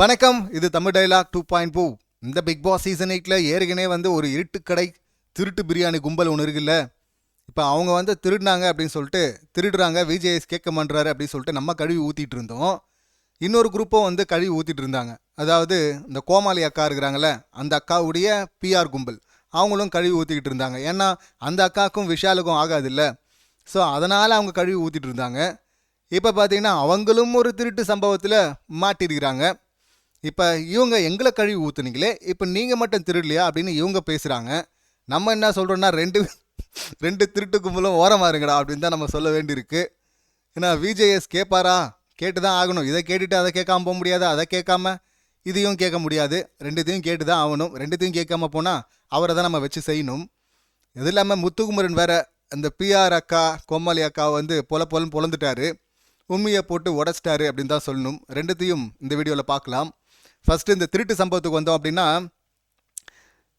வணக்கம் இது Tamil dialogue two point two இந்த பிக் பாஸ் சீசன் எயிட்டில் ஏற்கனவே வந்து ஒரு இருட்டுக்கடை திருட்டு பிரியாணி கும்பல் ஒன்று இருக்குல்ல? இப்போ அவங்க வந்து திருடினாங்க அப்படின்னு சொல்லிட்டு திருடுறாங்க விஜேஎஸ் கேட்க மாட்டுறாரு அப்படின்னு சொல்லிட்டு நம்ம கழுவி ஊற்றிட்டு இருந்தோம். இன்னொரு குரூப்பும் வந்து கழுவி ஊற்றிட்டு இருந்தாங்க. அதாவது இந்த கோமாளி அக்கா இருக்கிறாங்களே அந்த அக்காவுடைய பிஆர் கும்பல். அவங்களும் கழுவி ஊற்றிக்கிட்டு இருந்தாங்க. ஏன்னா அந்த அக்காவுக்கும் விஷாலுக்கும் ஆகாதுல்ல. ஸோ அதனால் அவங்க கழுவி ஊற்றிட்டு இருந்தாங்க. இப்போ பார்த்தீங்கன்னா அவங்களும் ஒரு திருட்டு சம்பவத்தில் மாட்டிருக்கிறாங்க. இப்போ இவங்க எங்களை கழுவி ஊற்றுனீங்களே இப்போ நீங்கள் மட்டும் திருடலையா அப்படின்னு இவங்க பேசுகிறாங்க நம்ம என்ன சொல்கிறோன்னா ரெண்டு ரெண்டு திருட்டு கும்பலும் ஓரமாக இருங்கடா அப்படின்னு தான் நம்ம சொல்ல வேண்டியிருக்கு. ஏன்னா விஜேஎஸ் கேட்பாரா? கேட்டு தான் ஆகணும். இதை கேட்டுட்டு அதை கேட்காம போக முடியாது? அதை கேட்காம இதையும் கேட்க முடியாது. ரெண்டுத்தையும் கேட்டு தான் ஆகணும். ரெண்டுத்தையும் கேட்காம போனால் அவரை தான் நம்ம வச்சு செய்யணும். இது இல்லாமல் முத்துக்குமரன் வேற அந்த பிஆர் அக்கா கோமாளி அக்கா வந்து பொல பொலன்னு பொழந்துட்டாரு உண்மையை போட்டு உடச்சிட்டாரு அப்படின்னு தான் சொல்லணும். ரெண்டுத்தையும் இந்த வீடியோவில் பார்க்கலாம். ஃபஸ்ட்டு இந்த திருட்டு சம்பவத்துக்கு வந்தோம் அப்படின்னா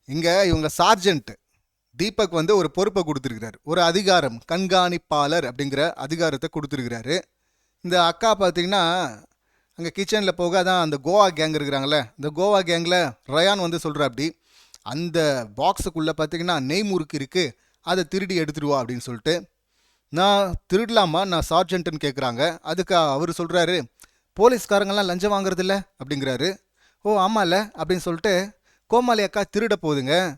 இங்கே இவங்க சார்ஜென்ட் தீபக் வந்து ஒரு பொறுப்பை கொடுத்துருக்கிறார். ஒரு அதிகாரம் கண்காணிப்பாளர் அப்படிங்கிற அதிகாரத்தை கொடுத்துருக்கிறாரு. இந்த அக்கா பார்த்தீங்கன்னா அங்கே கிச்சனில் போக தான் அந்த கோவா கேங் இருக்கிறாங்களே இந்த கோவா கேங்கில் ரயான் வந்து சொல்கிற அப்படி அந்த பாக்ஸுக்குள்ளே பார்த்தீங்கன்னா நெய் முறுக்கு இருக்குது அதை திருடி எடுத்துருவா அப்படின்னு சொல்லிட்டு நான் திருடலாமா? நான் சார்ஜென்ட்டுன்னு கேட்குறாங்க அதுக்கு அவர் சொல்கிறாரு போலீஸ்காரங்கெல்லாம் லஞ்சம் வாங்குறதில்ல அப்படிங்கிறாரு. ஓ ஆமாம்ல அப்படின்னு சொல்லிட்டு கோமாளி அக்கா திருட போகுதுங்க.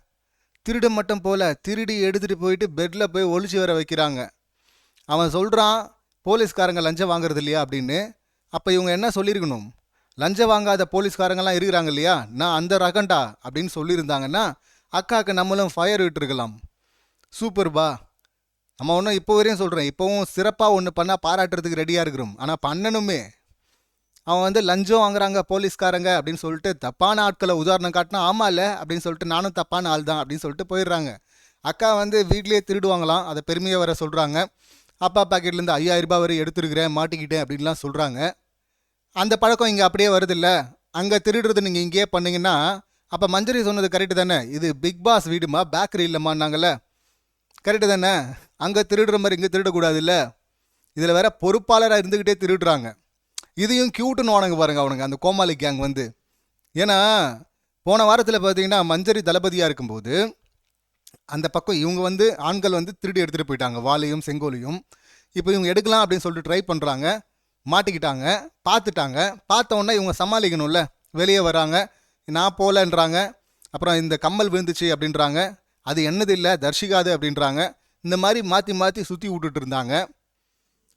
திருட மட்டும் போல திருடி எடுத்துகிட்டு போயிட்டு பெட்டில் போய் ஒழிச்சு வர வைக்கிறாங்க. அவன் சொல்கிறான் போலீஸ்காரங்க லஞ்சம் வாங்குறது இல்லையா? அப்படின்னு. அப்போ இவங்க என்ன சொல்லியிருக்கணும்? லஞ்சம் வாங்காத போலீஸ்காரங்கெல்லாம் இருக்கிறாங்க இல்லையா? நான் அந்த ரகண்டா? அப்படின்னு சொல்லியிருந்தாங்கன்னா அக்காவுக்கு நம்மளும் ஃபயர் விட்டுருக்கலாம். சூப்பர்பா நம்ம ஒன்றும் இப்போ வரையும் சொல்கிறேன் இப்போவும் சிறப்பாக ஒன்று பண்ணால் பாராட்டுறதுக்கு ரெடியாக இருக்கிறோம். ஆனால் பண்ணணுமே. அவன் வந்து லஞ்சம் வாங்குறாங்க போலீஸ்காரங்க அப்படின்னு சொல்லிட்டு தப்பான ஆட்களை உதாரணம் காட்டினா ஆமாம்ல அப்படின்னு சொல்லிட்டு நானும் தப்பான ஆள் தான் அப்படின்னு சொல்லிட்டு போயிடுறாங்க. அக்கா வந்து வீட்லேயே திருடுவாங்களாம் அதை பெருமையாக வர சொல்கிறாங்க அப்பா பாக்கெட்லேருந்து ஐயாயிரம் ரூபாய் வரை எடுத்துருக்கிறேன் மாட்டிக்கிட்டேன் அப்படின்லாம் சொல்கிறாங்க அந்த பழக்கம் இங்கே அப்படியே வருதில்ல. அங்கே திருடுறது நீங்கள் இங்கேயே பண்ணிங்கன்னா அப்போ மஞ்சரி சொன்னது கரெக்டு தானே? இது பிக் பாஸ் வீடுமா பேக்கரி இல்லைம்மான்னாங்கல்ல? கரெக்டு தானே? அங்கே திருடுற மாதிரி இங்கே திருடக்கூடாதுல்ல? இதில் வேற பொறுப்பாளராக இருந்துக்கிட்டே திருடுறாங்க. இதையும் க்யூட்டுன்னு வானுங்க பாருங்க அவனுங்க அந்த கோமாளி கேங் வந்து. ஏன்னா போன வாரத்தில் பார்த்தீங்கன்னா மஞ்சரி தளபதியாக இருக்கும்போது அந்த பக்கம் இவங்க வந்து ஆண்கள் வந்து திருடி எடுத்துகிட்டு போயிட்டாங்க வாளையும் செங்கோலையும். இப்போ இவங்க எடுக்கலாம் அப்படின்னு சொல்லிட்டு ட்ரை பண்ணுறாங்க மாட்டிக்கிட்டாங்க பார்த்துட்டாங்க. பார்த்த உடனே இவங்க சமாளிக்கணும்ல வெளியே வராங்க நான் போகலன்றாங்க அப்புறம் இந்த கம்மல் விழுந்துச்சு அப்படின்றாங்க அது என்னது இல்லை தர்ஷிகாது அப்படின்றாங்க. இந்த மாதிரி மாற்றி மாற்றி சுற்றி விட்டுட்டு இருந்தாங்க.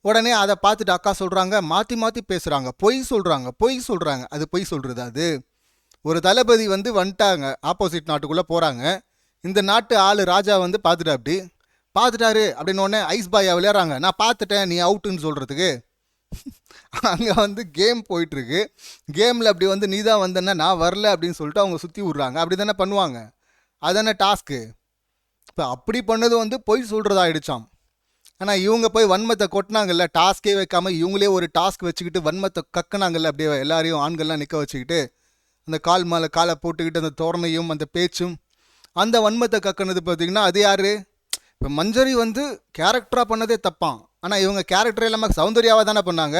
உடனே அதை பார்த்துட்டு அக்கா சொல்கிறாங்க மாற்றி மாற்றி பேசுகிறாங்க பொய் சொல்கிறாங்க பொய் சொல்கிறாங்க அது பொய் சொல்கிறது அது. ஒரு தளபதி வந்து வந்துட்டாங்க ஆப்போசிட் நாட்டுக்குள்ளே போகிறாங்க இந்த நாட்டு ஆள் ராஜா வந்து பார்த்துட்டா அப்படி? பார்த்துட்டாரு அப்படின்னு உடனே ஐஸ் பாயா விளையாடுறாங்க. நான் பார்த்துட்டேன் நீ அவுட்டுன்னு சொல்கிறதுக்கு அங்கே வந்து கேம் போயிட்டுருக்கு. கேமில் அப்படி வந்து நீ தான் வந்தேன்னா நான் வரல அப்படின்னு சொல்லிட்டு அவங்க சுற்றி விட்றாங்க. அப்படி தானே பண்ணுவாங்க. அதானே டாஸ்க்கு. இப்போ அப்படி பண்ணது வந்து பொய் சொல்கிறதாயிடுச்சான் ஆனால் இவங்க போய் வன்மத்தை கொட்டினாங்கல்ல டாஸ்கே வைக்காம இவங்களே ஒரு டாஸ்க் வச்சுக்கிட்டு வன்மத்தை கக்குனாங்கல்ல அப்படியே எல்லாரையும் ஆண்கள்லாம் நிற்க வச்சுக்கிட்டு அந்த கால் மேலே காலை போட்டுக்கிட்டு அந்த தோரணையும் அந்த பேச்சும் அந்த வன்மத்தை கக்குனது பார்த்தீங்கன்னா அது யார்? இப்போ மஞ்சரி வந்து கேரக்டராக பண்ணதே தப்பான் ஆனால் இவங்க கேரக்டர் இல்லாமல் சௌந்தர்யாவாக தானே பண்ணாங்க?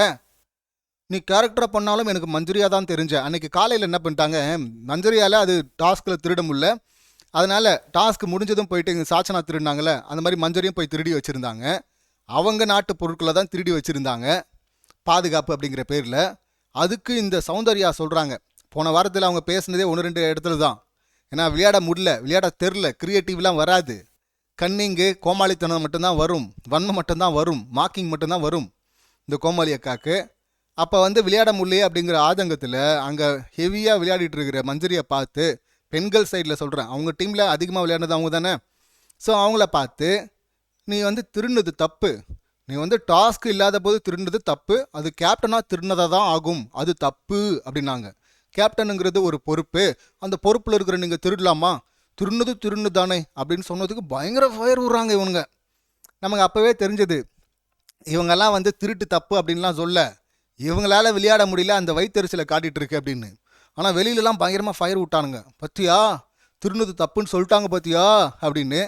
நீ கேரக்டராக பண்ணாலும் எனக்கு மஞ்சரியாக தான் தெரிஞ்ச. அன்றைக்கி காலையில் என்ன பண்ணிட்டாங்க? மஞ்சரியால் அது டாஸ்கில் திருட முடியல. அதனால் டாஸ்க் முடிஞ்சதும் போயிட்டு இங்கே சாச்சனா திருடினாங்களே அந்த மாதிரி மஞ்சரியும் போய் திருடி வச்சுருந்தாங்க. அவங்க நாட்டு பொருட்களை தான் திருடி வச்சுருந்தாங்க. பாதுகாப்பு அப்படிங்கிற பேரில். அதுக்கு இந்த சௌந்தர்யா சொல்கிறாங்க போன வாரத்தில் அவங்க பேசுனதே ஒன்று ரெண்டு இடத்துல தான். ஏன்னா விளையாட முடியல. விளையாட தெரில. க்ரியேட்டிவ்லாம் வராது. கன்னிங்கு கோமாளித்தனம் மட்டும்தான் வரும். வன்மை மட்டும்தான் வரும். மாக்கிங் மட்டும்தான் வரும். இந்த கோமாளி அக்காக்கு. அப்போ வந்து விளையாட முடியலையே அப்படிங்கிற ஆதங்கத்தில் அங்கே ஹெவியாக விளையாடிட்டு இருக்கிற மஞ்சரியை பார்த்து பெண்கள் சைடில் சொல்கிறேன் அவங்க டீமில் அதிகமாக விளையாடுனது அவங்க தானே. ஸோ அவங்கள பார்த்து நீ வந்து திருடுனது தப்பு. நீ வந்து டாஸ்க் இல்லாத போது திருடுனது தப்பு. அது கேப்டனாக திருடினதாக தான் ஆகும். அது தப்பு அப்படின்னாங்க. கேப்டனுங்கிறது ஒரு பொறுப்பு. அந்த பொறுப்பில் இருக்கிற நீங்கள் திருடலாமா? திருடுனது திருடுனது தானே அப்படின்னு சொன்னதுக்கு பயங்கர ஃபயர் விட்றாங்க இவனுங்க. நமக்கு அப்போவே தெரிஞ்சது. இவங்கெல்லாம் வந்து திருட்டு தப்பு அப்படின்லாம் சொல்ல இவங்களால விளையாட முடியல அந்த வயிற்றுச்சலை காட்டிகிட்டு இருக்கு அப்படின்னு. ஆனால் வெளியிலலாம் பயங்கரமாக ஃபயர் விட்டானுங்க. பத்தியா? திருடுனது தப்புன்னு சொல்லிட்டாங்க பத்தியா? அப்படின்னு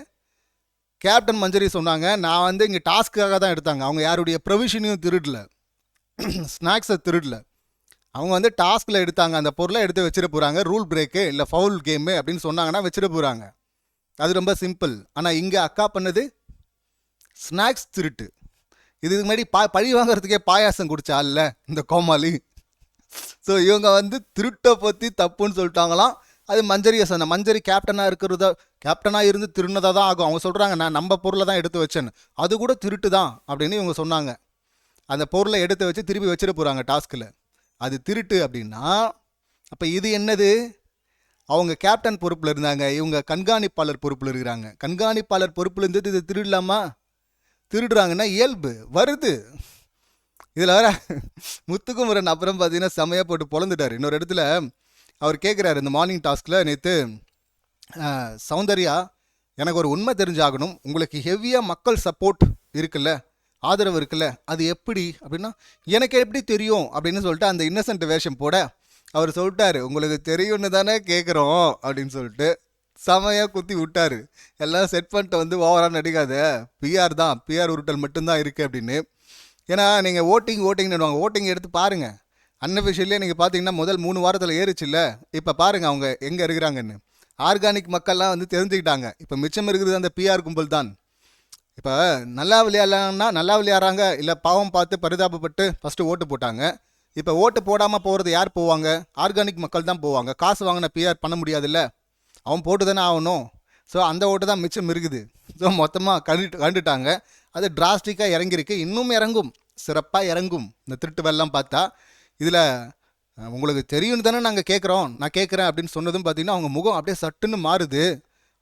கேப்டன் மஞ்சரி சொன்னாங்க நான் வந்து இங்கே டாஸ்க்காக தான் எடுத்தாங்க. அவங்க யாருடைய ப்ரொவிஷனையும் திருடல. ஸ்நாக்ஸை திருடல. அவங்க வந்து டாஸ்கில் எடுத்தாங்க அந்த பொருளை எடுத்து வச்சிட போகிறாங்க ரூல் பிரேக்கு இல்லை ஃபவுல் கேமு அப்படின்னு சொன்னாங்கன்னா வச்சிட போகிறாங்க அது ரொம்ப சிம்பிள் ஆனால் இங்கே அக்கா பண்ணது ஸ்நாக்ஸ் திருட்டு. இதுக்கு முன்னாடி பா பழி வாங்குறதுக்கே பாயாசம் குடிச்சா இல்லை இந்த கோமாளி. ஸோ இவங்க வந்து திருட்டை பற்றி தப்புன்னு சொல்லிட்டாங்களாம். அது மஞ்சரியை சொன்ன மஞ்சரி கேப்டனாக இருக்கிறத கேப்டனாக இருந்து திருடினதாக தான் ஆகும். அவங்க சொல்கிறாங்க நான் நம்ம பொருளை தான் எடுத்து வச்சேன்னு. அது கூட திருட்டு தான் அப்படின்னு இவங்க சொன்னாங்க. அந்த பொருளை எடுத்து வச்சு திருப்பி வச்சிட போகிறாங்க டாஸ்கில் அது திருட்டு அப்படின்னா அப்போ இது என்னது? அவங்க கேப்டன் பொறுப்பில் இருந்தாங்க இவங்க கண்காணிப்பாளர் பொறுப்பில் இருக்கிறாங்க. கண்காணிப்பாளர் பொறுப்பில் இருந்தது இது திருடலாமா? திருடுறாங்கன்னா இயல்பு வருது. இதில் வர முத்துக்குமரன் அப்புறம் பார்த்தீங்கன்னா செமையாக போட்டு பொழந்துட்டார். இன்னொரு இடத்துல அவர் கேட்குறாரு இந்த மார்னிங் டாஸ்கில் நேற்று சௌந்தர்யா எனக்கு ஒரு உண்மை தெரிஞ்சாகணும். உங்களுக்கு ஹெவியாக மக்கள் சப்போர்ட் இருக்குல்ல ஆதரவு இருக்குல்ல அது எப்படி? அப்படின்னா எனக்கு எப்படி தெரியும்? அப்படின்னு சொல்லிட்டு அந்த இன்னசென்ட் வேஷம் போட அவர் சொல்லிட்டாரு உங்களுக்கு தெரியும்னு தானே கேட்குறோம் அப்படின்னு சொல்லிட்டு செமையாக குத்தி விட்டாரு. எல்லாம் செட் பண்ணிட்டு வந்து ஓவராக நடிக்காத பிஆர் தான் பிஆர் உருட்டல் மட்டும்தான் இருக்குது அப்படின்னு. ஏன்னா நீங்கள் ஓட்டிங் ஓட்டிங்னு ஓட்டிங் எடுத்து பாருங்கள் அன்அஃபிஷியலே நீங்கள் பார்த்தீங்கன்னா முதல் மூணு வாரத்தில் ஏறிச்சுல்ல? இப்போ பாருங்கள் அவங்க எங்கே இருக்கிறாங்கன்னு. ஆர்கானிக் மக்கள்லாம் வந்து தெரிஞ்சுக்கிட்டாங்க. இப்போ மிச்சம் இருக்கிறது அந்த பிஆர் கும்பல் தான். இப்போ நல்லா விளையாடலாம்னா நல்லா விளையாடுறாங்க. இல்லை பாவம் பார்த்து பரிதாபப்பட்டு ஃபஸ்ட்டு ஓட்டு போட்டாங்க. இப்போ ஓட்டு போடாமல் போகிறது யார் போவாங்க? ஆர்கானிக் மக்கள் தான் போவாங்க. காசு வாங்கின பிஆர் பண்ண முடியாதுல்ல? அவன் போட்டு தானே ஆகணும். ஸோ அந்த ஓட்டு தான் மிச்சம் இருக்குது. ஸோ மொத்தமாக கண்டு கண்டுட்டாங்க. அது டிராஸ்டிக்காக இறங்கியிருக்கு. இன்னும் இறங்கும். சிறப்பாக இறங்கும். இந்த திருட்டு வெள்ளம் பார்த்தா. இதில் உங்களுக்கு தெரியும்னு தானே நாங்கள் கேட்குறோம். நான் கேட்குறேன் அப்படின்னு சொன்னதும் பார்த்தீங்கன்னா அவங்க முகம் அப்படியே சட்டுன்னு மாறுது.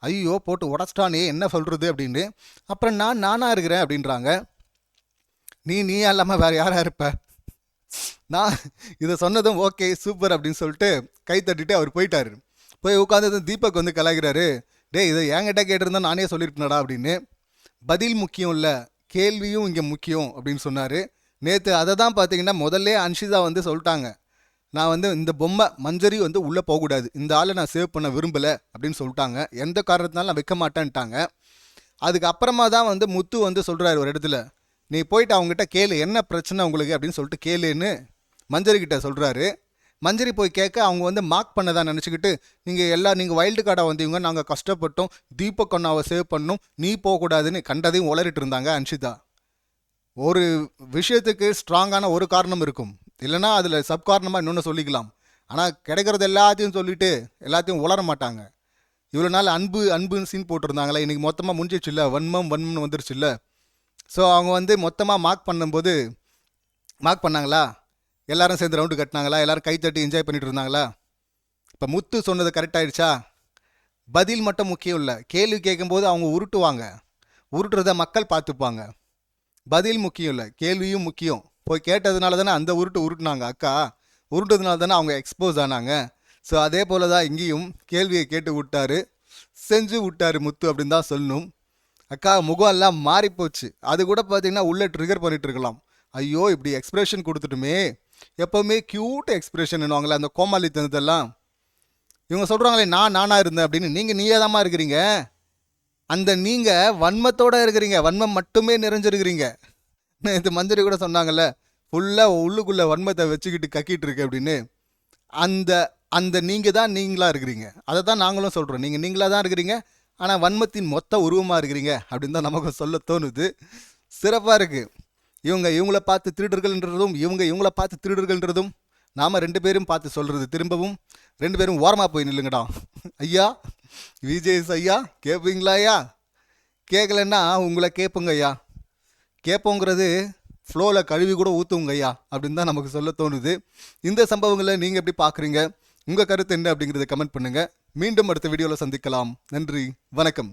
ஐயோ போட்டு உடச்சிட்டானே என்ன சொல்கிறது அப்படின்னு. அப்புறம் நான் நானாக இருக்கிறேன் அப்படின்றாங்க. நீ நீ இல்லாமல் வேறு யாராக இருப்ப? நான் இதை சொன்னதும் ஓகே சூப்பர் அப்படின்னு சொல்லிட்டு கை தட்டிட்டு அவர் போயிட்டாரு. போய் உட்காந்ததும் தீபக் வந்து கலாகிறாரு டேய் இதை என்கிட்ட கேட்டிருந்தா நானே சொல்லியிருப்பேனடா அப்படின்னு. பதில் முக்கியம் இல்லை கேள்வியும் இங்கே முக்கியம் அப்படின்னு சொன்னார். நேற்று அதை தான் பார்த்தீங்கன்னா முதல்ல அன்ஷிதா வந்து சொல்லிட்டாங்க. நான் வந்து இந்த பொம்மை மஞ்சரி வந்து உள்ளே போகக்கூடாது. இந்த ஆளை நான் சேவ் பண்ண விரும்பலை அப்படின்னு சொல்லிட்டாங்க. எந்த காரணத்தினாலும் நான் வைக்க மாட்டேன்ட்டாங்க. அதுக்கப்புறமா தான் வந்து முத்து வந்து சொல்கிறாரு ஒரு இடத்துல. நீ போயிட்டு அவங்ககிட்ட கேளு என்ன பிரச்சனை உங்களுக்கு அப்படின்னு சொல்லிட்டு கேளுன்னு மஞ்சரி கிட்ட சொல்கிறாரு மஞ்சரி போய் கேட்க அவங்க வந்து மார்க் பண்ணதான் நினச்சிக்கிட்டு நீங்கள் எல்லாம் நீங்கள் வைல்டு கார்டாக வந்தீங்க நாங்கள் கஷ்டப்பட்டோம். தீபக் அண்ணாவை சேவ் பண்ணும் நீ போகக்கூடாதுன்னு கண்டதையும் உளறிட்டு இருந்தாங்க அன்ஷிதா. ஒரு விஷயத்துக்கு ஸ்ட்ராங்கான ஒரு காரணம் இருக்கும். இல்லைன்னா அதில் சப் காரணமாக இன்னொன்று சொல்லிக்கலாம். ஆனால் கிடைக்கிறது எல்லாத்தையும் சொல்லிட்டு எல்லாத்தையும் உளர மாட்டாங்க. இவ்வளோ நாள் அன்பு அன்புன்னு சீன் போட்டிருந்தாங்களே இன்றைக்கி மொத்தமாக முடிஞ்சிச்சுல்ல வன்மம் வன்மம்னு வந்துருச்சுல்ல ஸோ அவங்க வந்து மொத்தமாக மார்க் பண்ணும்போது மார்க் பண்ணாங்களா? எல்லாரும் சேர்ந்து ரவுண்டு கட்டினாங்களா? எல்லாரும் கைத்தட்டி என்ஜாய் பண்ணிட்டு இருந்தாங்களா? இப்போ முத்து சொன்னது கரெக்டாகிடுச்சா பதில் மட்டும் முக்கியம் இல்லை. கேள்வி கேட்கும்போது அவங்க உருட்டுவாங்க. உருட்டுறத மக்கள் பார்த்துப்பாங்க. பதில் முக்கியம் இல்லை கேள்வியும் முக்கியம். போய் கேட்டதுனால தானே அந்த உருட்டு உருட்டுனாங்க அக்கா. உருட்டதுனால தானே அவங்க எக்ஸ்போஸ் ஆனாங்க. ஸோ அதே போல தான் இங்கேயும் கேள்வியை கேட்டு விட்டாரு. செஞ்சு விட்டாரு முத்து அப்படின்னு தான் சொல்லணும். அக்கா முகம் எல்லாம் மாறிப்போச்சு. அது கூட பார்த்தீங்கன்னா உள்ளே ட்ரிகர் பண்ணிட்டு இருக்கலாம். ஐயோ இப்படி எக்ஸ்பிரஷன் கொடுத்துட்டுமே. எப்போவுமே க்யூட் எக்ஸ்பிரஷன் என்னவாங்களே அந்த கோமாளித்தனத்தெல்லாம். இவங்க சொல்கிறாங்களே நான் நானாக இருந்தேன் அப்படின்னு. நீங்கள் நீயே தாம்மா இருக்கிறீங்க? அந்த நீங்கள் வன்மத்தோட இருக்கிறீங்க. வன்மம் மட்டுமே நிறைஞ்சிருக்கிறீங்க. இது மந்திரி கூட சொன்னாங்கல்ல ஃபுல்லாக உள்ளுக்குள்ளே வன்மத்தை வச்சுக்கிட்டு கக்கிட்டு இருக்கு அப்படின்னு. அந்த அந்த நீங்கள் தான் நீங்களாக இருக்கிறீங்க. அதை தான் நாங்களும் சொல்கிறோம் நீங்கள் நீங்களாக தான் இருக்கிறீங்க. ஆனால் வன்மத்தின் மொத்த உருவமாக இருக்கிறீங்க அப்படின்னு தான் நமக்கு சொல்ல தோணுது. சிறப்பாக இருக்குது இவங்க இவங்கள பார்த்து திருடர்கள்ன்றதும் இவங்க இவங்கள பார்த்து திருடர்கள்ன்றதும் நாம் ரெண்டு பேரும் பார்த்து சொல்கிறது திரும்பவும் ரெண்டு பேரும் ஓரமாக போய் நில்லுங்கடா. ஐயா விஜேஸ் ஐயா கேட்பீங்களா ஐயா? கேட்கலன்னா உங்களை கேட்புங்க ஐயா. கேட்போங்கிறது ஃப்ளோவில் கழுவி கூட ஊற்றுங்க ஐயா அப்படின்னு தான் நமக்கு சொல்ல தோணுது. இந்த சம்பவங்களை நீங்கள் எப்படி பார்க்குறீங்க? உங்கள் கருத்து என்ன அப்படிங்கிறத கமெண்ட் பண்ணுங்கள் மீண்டும் அடுத்த வீடியோவில் சந்திக்கலாம். நன்றி வணக்கம்.